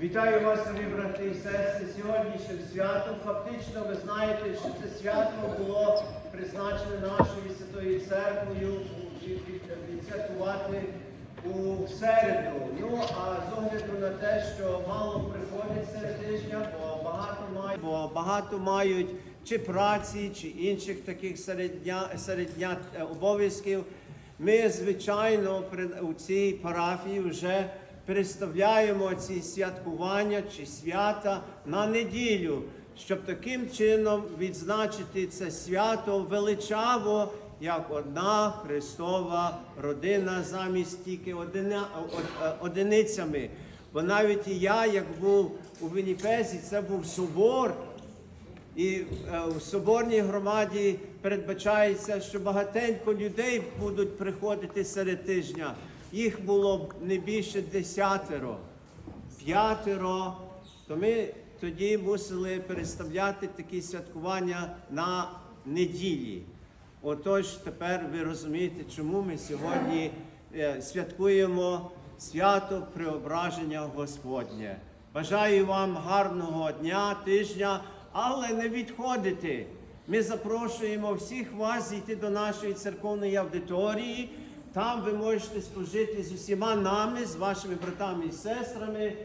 Вітаю вас, дорогі брати і сестри, сьогоднішнім святом. Фактично, ви знаєте, що це свято було призначене нашою Святою Церквою відсвяткувати у середу. Ну, а з огляду на те, що мало приходить серед тижня, бо багато мають, бо багато мають чи праці, чи інших таких серед дня, серед дня е, обов'язків. Ми, звичайно, при- у цій парафії вже переставляємо ці святкування чи свята на неділю, щоб таким чином відзначити це свято величаво, як одна Христова родина замість тільки одина, е, одиницями. Бо навіть і я, як був у Вінніпезі, це був собор. І е, в соборній громаді передбачається, що багатенько людей будуть приходити серед тижня. Їх було не більше десятеро, п'ятеро. То ми тоді мусили переставляти такі святкування на неділі. Отож, тепер ви розумієте, чому ми сьогодні е, святкуємо свято Преображення Господнє. Бажаю вам гарного дня, тижня, але не відходити. Ми запрошуємо всіх вас зійти до нашої церковної аудиторії. Там ви можете служити з усіма нами, з вашими братами і сестрами, е,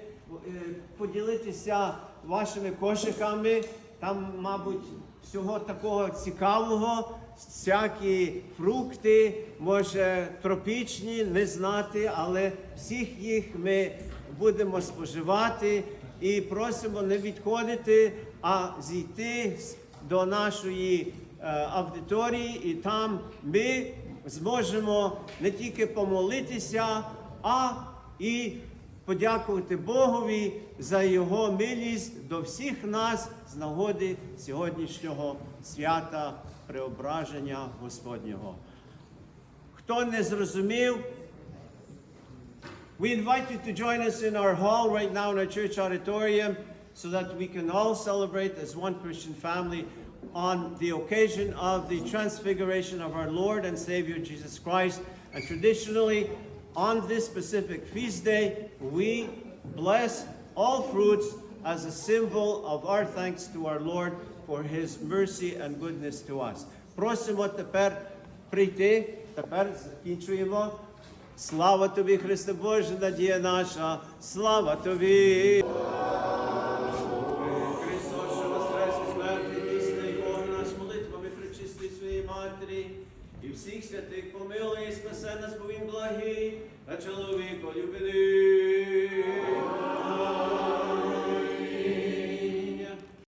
поділитися вашими кошиками. Там, мабуть, всього такого цікавого, всякі фрукти, може тропічні, не знати, але всіх їх ми будемо споживати і просимо не відходити, а зійти до нашої е, аудиторії, і там ми зможемо не тільки помолитися, а і подякувати Богові за Його милість до всіх нас з нагоди сьогоднішнього свята Преображення Господнього. Хто не зрозумів, we invite you to join us in our hall right now in our church auditorium so that we can all celebrate as one Christian family on the occasion of the transfiguration of our Lord and Savior Jesus Christ. And traditionally, on this specific feast day, we bless all fruits as a symbol of our thanks to our Lord for his mercy and goodness to us. Просимо тепер прийти, тепер закінчуємо. Слава тобі, Христе Боже, надія наша, слава тобі. Матері і всіх святих помилуй, спасе нас, бо він благий, а чоловіка любили.